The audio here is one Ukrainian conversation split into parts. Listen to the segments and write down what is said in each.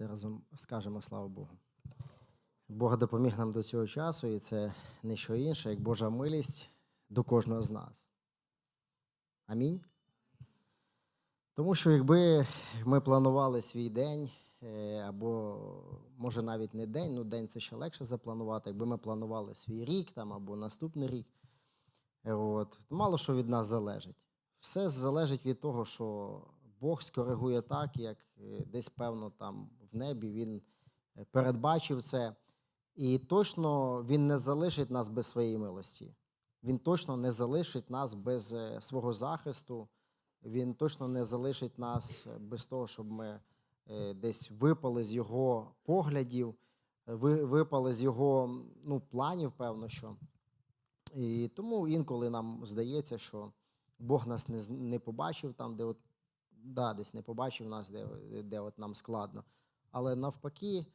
Давайте разом скажемо слава Богу. Бог допоміг нам до цього часу, і це не що інше, як Божа милість до кожного з нас. Амінь. Тому що якби ми планували свій день, е, або може навіть не день, ну день це ще легше запланувати, якби ми планували свій рік там, або наступний рік, от, мало що від нас залежить. Все залежить від того, що Бог скоригує так, як е, десь, певно, там в небі Він е, передбачив це. І точно Він не залишить нас без своєї милості. Він точно не залишить нас без е, свого захисту. Він точно не залишить нас е, без того, щоб ми десь випали з його поглядів, випали з його ну, планів, певно, що. І тому інколи нам здається, що Бог нас не, не побачив там, де от, да, десь не побачив нас, де, де от нам складно. Але навпаки,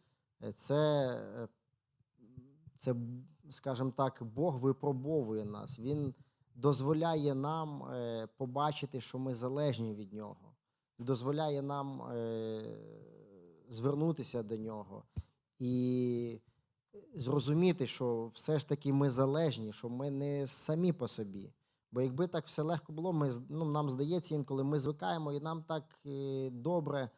е, це, е, це, скажімо так, Бог випробовує нас. Він дозволяє нам е, побачити, що ми залежні від нього, дозволяє нам звернутися до нього і зрозуміти, що все ж таки ми залежні, що ми не самі по собі. Бо якби так все легко було, ми, ну, нам здається, інколи ми звикаємо, і нам так добре,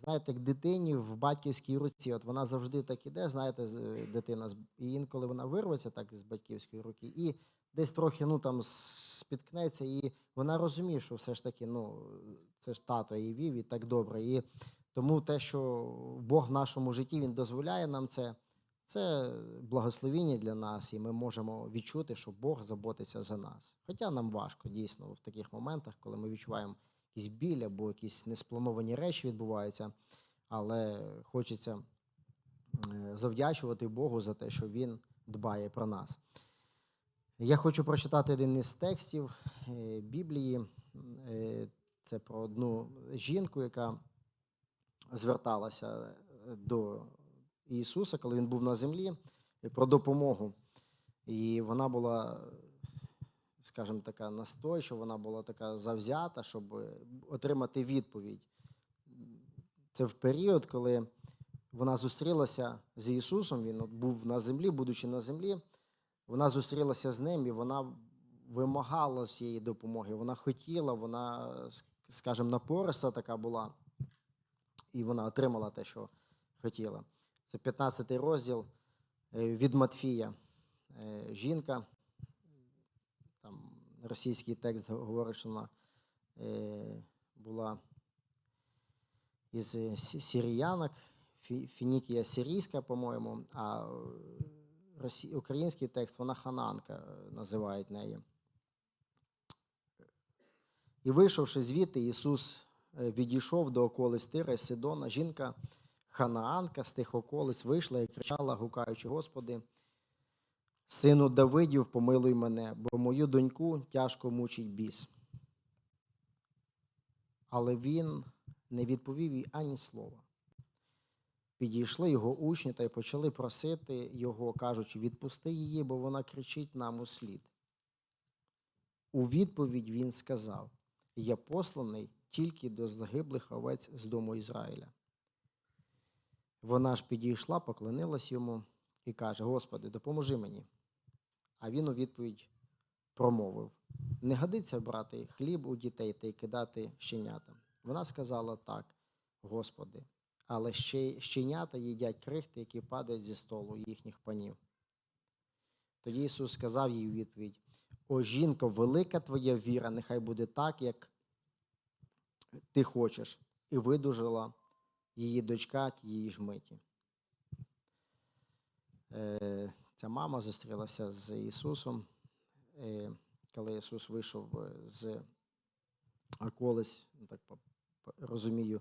знаєте, як дитині в батьківській руці. От вона завжди так іде, знаєте, е, дитина, і інколи вона вирветься так з батьківської руки, і десь трохи ну, там, спіткнеться, і вона розуміє, що все ж таки, ну, це ж тато її вів і так добре. І тому те, що Бог в нашому житті Він дозволяє нам це, це благословіння для нас, і ми можемо відчути, що Бог заботиться за нас. Хоча нам важко дійсно в таких моментах, коли ми відчуваємо якийсь біль або якісь несплановані речі відбуваються, але хочеться е, завдячувати Богу за те, що Він дбає про нас. Я хочу прочитати один із текстів е, Біблії. Е, Це про одну жінку, яка зверталася до Ісуса, коли він був на землі, про допомогу. І вона була, скажімо, така настойчива, вона була така завзята, щоб е, отримати відповідь. Це в період, коли вона зустрілася з Ісусом, він був на землі, будучи на землі, вона зустрілася з ним і вона вимагала цієї допомоги. Вона хотіла, вона, скажімо, напориста така була, і вона отримала те, що хотіла. Це 15 розділ е, від Матфія. Е, Жінка, російський текст говорить, що вона е, була із е, сіріянок, Фінікія сирійська, по-моєму, а е, український текст вона хананка називають неї. І вийшовши звідти, Ісус відійшов до околиць Тира Сидона. Жінка Ханаанка з тих околиць вийшла і кричала, гукаючи, Господи, сину Давидів, помилуй мене, бо мою доньку тяжко мучить біс. Але він не відповів їй ані слова. Підійшли його учні та й почали просити його, кажучи, відпусти її, бо вона кричить нам у слід. У відповідь він сказав: Я посланий тільки до загиблих овець з дому Ізраїля. Вона ж підійшла, поклонилась йому і каже: Господи, допоможи мені. А він у відповідь промовив: Не годиться брати хліб у дітей та й кидати щенятам. Вона сказала так, Господи, але ще щенята їдять крихти, які падають зі столу їхніх панів. Тоді Ісус сказав їй у відповідь: О, жінко, велика твоя віра, нехай буде так, як ти хочеш, і видужила її дочка тієї ж миті. Ця мама зустрілася з Ісусом, коли Ісус вийшов е, з околиць, ну, так розумію,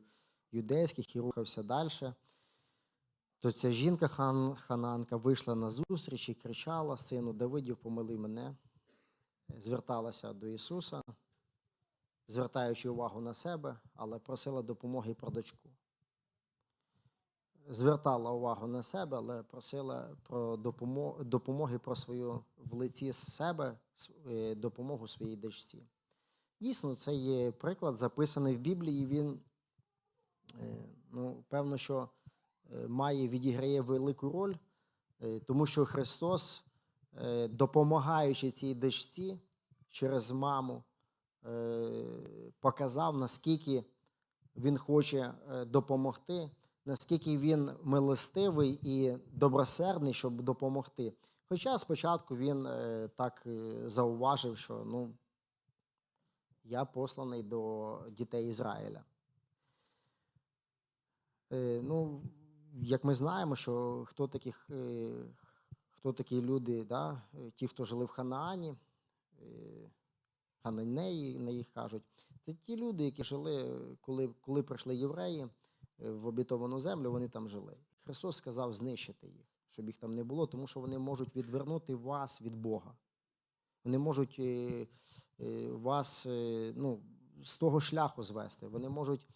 юдейських і рухався далі. То ця жінка хан, хананка вийшла на зустріч і кричала: Сину Давидів, помили мене, зверталася до Ісуса, звертаючи увагу на себе, але просила допомоги про дочку. Звертала увагу на себе, але просила про допомогу, допомоги про свою в лиці з себе е, допомогу своїй дочці. Дійсно, це є приклад, записаний в Біблії. Він, е, ну, певно, що е, має відіграє велику роль, тому що Христос, допомагаючи цій дочці через маму, показав, наскільки він хоче допомогти, наскільки він милостивий і добросердний, щоб допомогти. Хоча спочатку він е, так е, зауважив, що ну, я посланий до дітей Ізраїля. Е, ну, як ми знаємо, що хто, таких, хто такі люди, да? ті, хто жили в Ханаані, Хананеї, на їх кажуть, це ті люди, які жили, коли, коли прийшли євреї в обітовану землю, вони там жили. Христос сказав знищити їх, щоб їх там не було, тому що вони можуть відвернути вас від Бога. Вони можуть е, е, вас е, ну, з того шляху звести. Вони можуть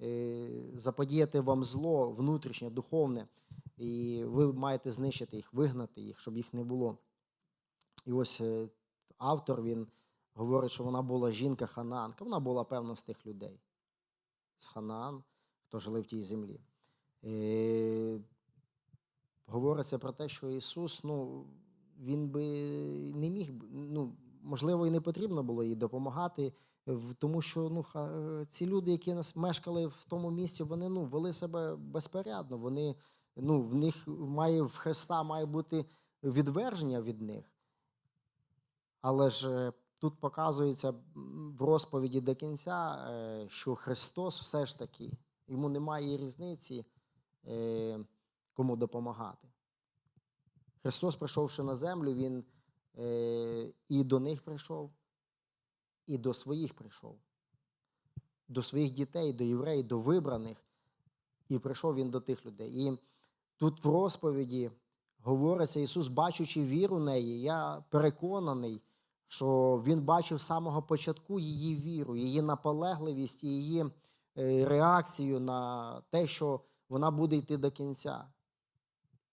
е, заподіяти вам зло внутрішнє, духовне, і ви маєте знищити їх, вигнати їх, щоб їх не було. І ось е, автор він говорить, що вона була жінка Ханаанка. Вона була, певно, з тих людей з Ханаан, хто жили в тій землі. Е, говориться про те, що Ісус, ну, він би не міг, ну, можливо, і не потрібно було їй допомагати, тому що ну, е, ці люди, які нас мешкали в тому місці, вони ну, вели себе безпорядно. Вони, ну, в них має в Христа має бути відверження від них. Але ж е, тут показується в розповіді до кінця, що Христос все ж таки, йому немає різниці, е, кому допомагати. Христос, прийшовши на землю, Він е, і до них прийшов, і до своїх прийшов, до своїх дітей, до євреїв, до вибраних, і прийшов Він до тих людей. І тут в розповіді говориться Ісус, бачучи віру неї, я переконаний, що Він бачив з самого початку її віру, її наполегливість і її реакцію на те, що вона буде йти до кінця.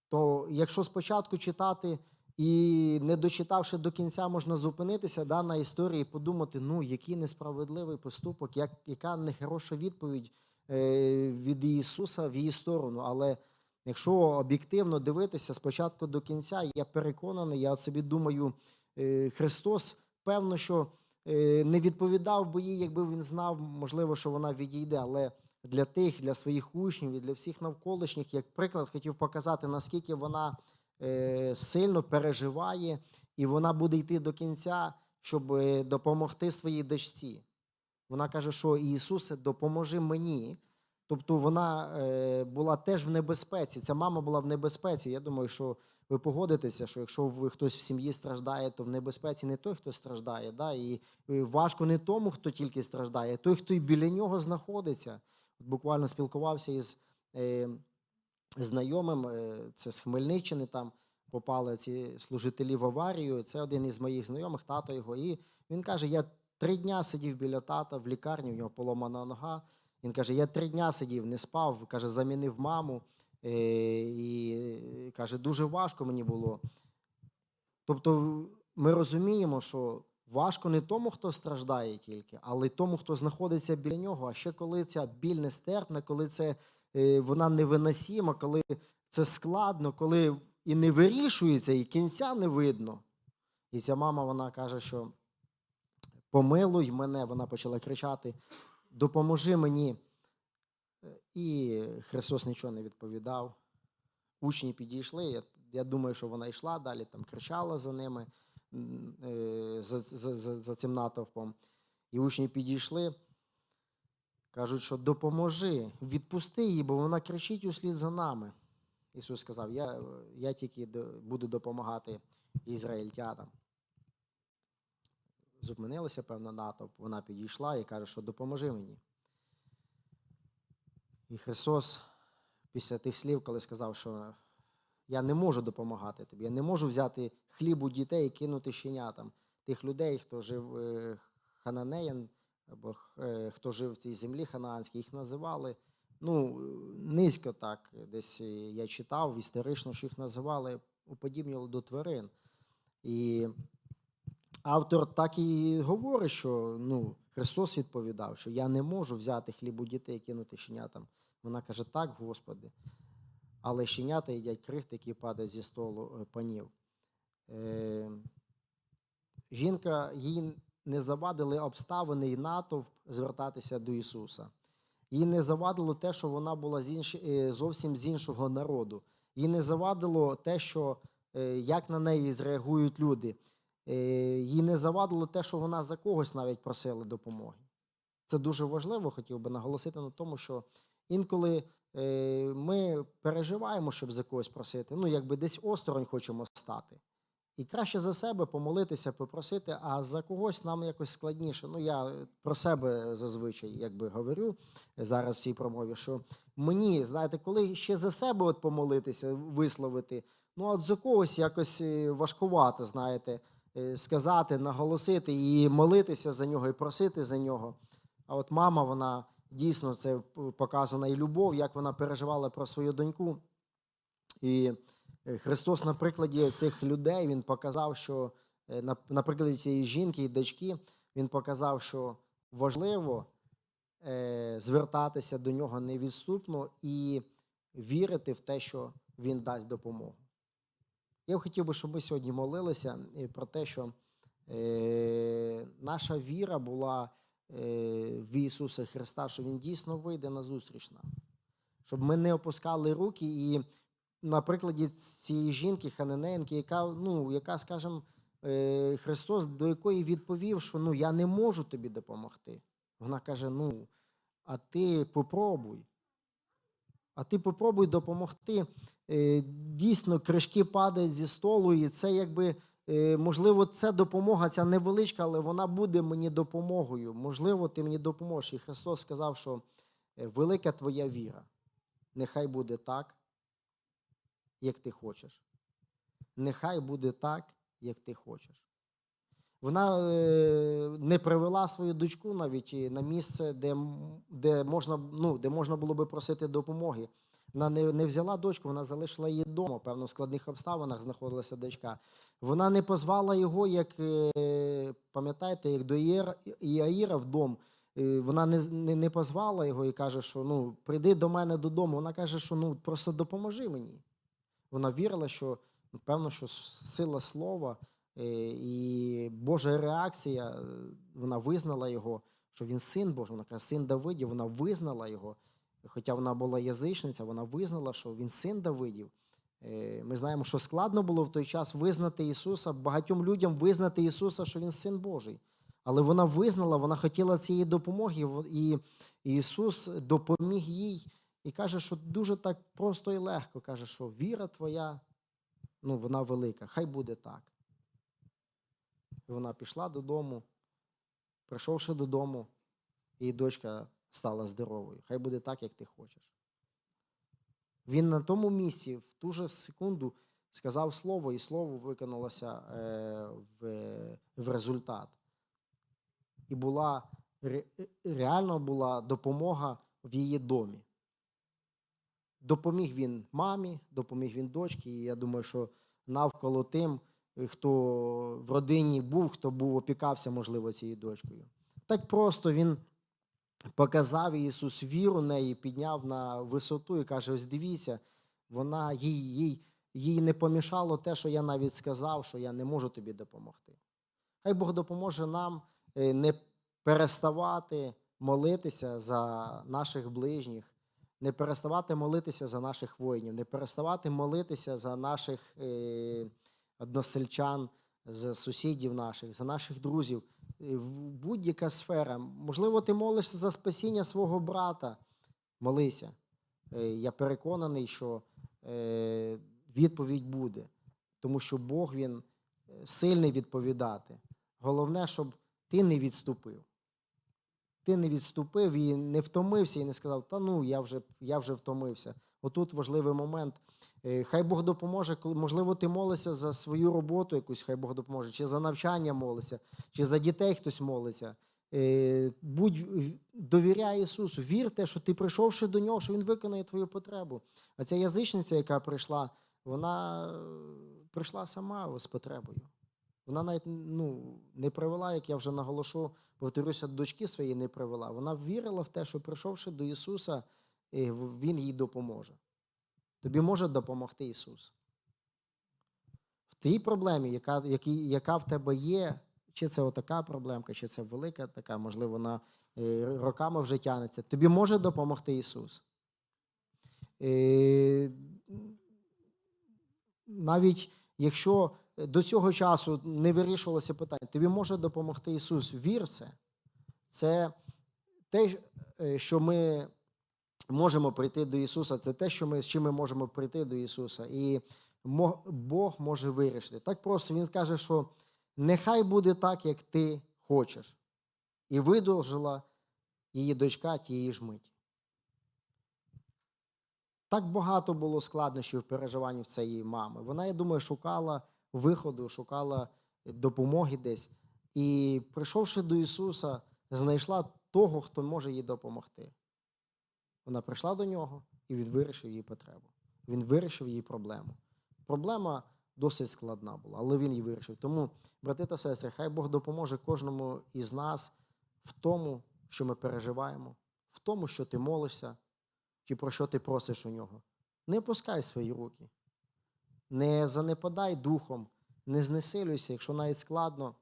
То якщо спочатку читати і не дочитавши до кінця, можна зупинитися да, на історії і подумати, ну, який несправедливий поступок, як, яка нехороша відповідь е, від Ісуса в її сторону. Але якщо об'єктивно дивитися спочатку до кінця, я переконаний, я собі думаю, е, Христос, певно, що е, не відповідав би їй, якби він знав, можливо, що вона відійде. Але для тих, для своїх учнів і для всіх навколишніх, як приклад, хотів показати, наскільки вона е, сильно переживає, і вона буде йти до кінця, щоб е, допомогти своїй дочці. Вона каже, що Ісусе, допоможи мені. Тобто вона е, була теж в небезпеці. Ця мама була в небезпеці. Я думаю, що ви погодитеся, що якщо ви хтось в сім'ї страждає, то в небезпеці не той, хто страждає. Да? І важко не тому, хто тільки страждає, а той, хто і біля нього знаходиться. От буквально спілкувався із е, знайомим, е, це з Хмельниччини, там попали ці служителі в аварію. Це один із моїх знайомих, тато його. І він каже: я три дня сидів біля тата в лікарні, в нього поломана нога. Він каже: я три дня сидів, не спав, каже, замінив маму. Е, і е, каже, дуже важко мені було. Тобто, ми розуміємо, що важко не тому, хто страждає тільки, але й тому, хто знаходиться біля нього. А ще коли ця біль нестерпна, коли це е, вона невиносима, коли це складно, коли і не вирішується, і кінця не видно. І ця мама вона каже, що помилуй мене, вона почала кричати, допоможи мені. Е, І Христос нічого не відповідав. Учні підійшли. Я, я думаю, що вона йшла далі, там кричала за ними, е, за, за, за, за цим натовпом. І учні підійшли, кажуть, що допоможи, відпусти її, бо вона кричить услід за нами. Ісус сказав: Я, я тільки буду допомагати ізраїльтянам. Зупинилися, певно, натовп. Вона підійшла і каже, що допоможи мені. І Христос після тих слів, коли сказав, що я не можу допомагати тобі, я не можу взяти хліб у дітей і кинути щенятам тих людей, хто жив е, хананеян, або е, хто жив в цій землі ханаанській, їх називали. Ну, низько так, десь е, я читав історично, що їх називали уподібнювали до тварин. І автор так і говорить, що ну, Христос відповідав, що я не можу взяти хліб у дітей і кинути щенятам. Вона каже: так, Господи. але щенята їдять крихти, які падають зі столу е, панів. Е, жінка їй не завадили обставини і натовп звертатися до Ісуса. Їй не завадило те, що вона була з інш... е, зовсім з іншого народу. Їй не завадило те, що е, як на неї зреагують люди. Е, Їй не завадило те, що вона за когось навіть просила допомоги. Це дуже важливо, хотів би наголосити на тому, що інколи е, ми переживаємо, щоб за когось просити. Ну, якби десь осторонь хочемо стати. І краще за себе помолитися, попросити, а за когось нам якось складніше. Ну, я про себе зазвичай якби говорю зараз в цій промові, що мені, знаєте, коли ще за себе от помолитися, висловити, ну от за когось якось е, важкувато, знаєте, сказати, наголосити і молитися за нього, і просити за нього. А от мама, вона дійсно це показана і любов, як вона переживала про свою доньку. І е, Христос на прикладі цих людей Він показав, що е, на, прикладі цієї жінки і дочки, Він показав, що важливо е, звертатися до нього невідступно і вірити в те, що Він дасть допомогу. Я хотів би, щоб ми сьогодні молилися е, про те, що е, наша віра була е, в Ісуса Христа, що Він дійсно вийде на зустріч нам. Щоб ми не опускали руки і на прикладі цієї жінки, Ханененки, яка, ну, яка, скажімо, е, Христос, до якої відповів, що ну, я не можу тобі допомогти. Вона каже: ну, а ти попробуй. А ти попробуй допомогти. Е, Дійсно, кришки падають зі столу, і це якби, е, можливо, це допомога, ця невеличка, але вона буде мені допомогою. Можливо, ти мені допоможеш. І Христос сказав, що е, велика твоя віра. Нехай буде так, як ти хочеш. Нехай буде так, як ти хочеш. Вона не привела свою дочку навіть на місце, де, де, можна, ну, де можна було би просити допомоги. Вона не, не взяла дочку, вона залишила її вдома. Певно, в складних обставинах знаходилася дочка. Вона не позвала його, як е, пам'ятаєте, як до Іаїра в дом. Е, Вона не, не, не позвала його і каже, що ну, прийди до мене додому. Вона каже, що ну, просто допоможи мені. Вона вірила, що ну, певно, що сила слова е, і Божа реакція, вона визнала його, що він син Божий. Вона каже, син Давидів, вона визнала його. Хоча вона була язичниця, вона визнала, що він син Давидів. Е, Ми знаємо, що складно було в той час визнати Ісуса, багатьом людям визнати Ісуса, що Він син Божий. Але вона визнала, вона хотіла цієї допомоги, і Ісус допоміг їй і каже, що дуже так просто і легко. Каже, що віра твоя, ну, вона велика, хай буде так. І вона пішла додому, прийшовши додому, її дочка стала здоровою. Хай буде так, як ти хочеш. Він на тому місці в ту же секунду сказав слово, і слово виконалося е, в, в результат. І була ре- реально була допомога в її домі. Допоміг він мамі, допоміг він дочці, і я думаю, що навколо тим, е, хто в родині був, хто був опікався, можливо, цією дочкою. Так просто він показав Ісус віру неї, підняв на висоту і каже: ось дивіться, вона їй, їй, їй не помішало те, що я навіть сказав, що я не можу тобі допомогти. Хай Бог допоможе нам е, не переставати молитися за наших ближніх, не переставати молитися за наших воїнів, не переставати молитися за наших е, односельчан, за сусідів наших, за наших друзів. Е, Будь-яка сфера. Можливо, ти молишся за спасіння свого брата. Молися. Е, Я переконаний, що е, відповідь буде, тому що Бог він сильний відповідати. Головне, щоб ти не відступив. Ти не відступив і не втомився, і не сказав, та ну я вже, я вже втомився. Отут важливий момент. Е, Хай Бог допоможе, коли можливо, ти молишся за свою роботу якусь, хай Бог допоможе, чи за навчання молишся, чи за дітей хтось молиться. Е, Будь довіряй Ісусу, вір те, що ти прийшовши до нього, що Він виконає твою потребу. А ця язичниця, яка прийшла, вона е, прийшла сама з потребою. Вона навіть ну, не привела, як я вже наголошу, повторюся, дочки своєї не привела. Вона вірила в те, що прийшовши до Ісуса, Він їй допоможе. Тобі може допомогти Ісус. В тій проблемі, яка, яка в тебе є, чи це отака проблемка, чи це велика така, можливо, вона е, роками вже тягнеться, тобі може допомогти Ісус. Е, навіть якщо до цього часу не вирішувалося питання, тобі може допомогти Ісус. Вір це. Це те, е, що ми можемо прийти до Ісуса, це те, що ми, з чим ми можемо прийти до Ісуса. І Бог може вирішити. Так просто Він скаже, що нехай буде так, як ти хочеш. І видовжила її дочка тієї ж миті. Так багато було складнощів в переживанні в цієї мами. Вона, я думаю, шукала виходу, шукала допомоги десь. І, прийшовши до Ісуса, знайшла того, хто може їй допомогти. Вона прийшла до нього, і він вирішив її потребу. Він вирішив її проблему. Проблема досить складна була, але він її вирішив. Тому, брати та сестри, хай Бог допоможе кожному із нас в тому, що ми переживаємо, в тому, що ти молишся, чи про що ти просиш у нього. Не опускай свої руки, не занепадай духом, не знесилюйся, якщо навіть складно,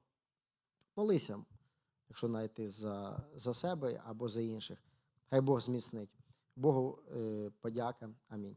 молися, якщо навіть ти за, за себе або за інших. Хай Бог зміцнить. Богу е, подяка. Амінь.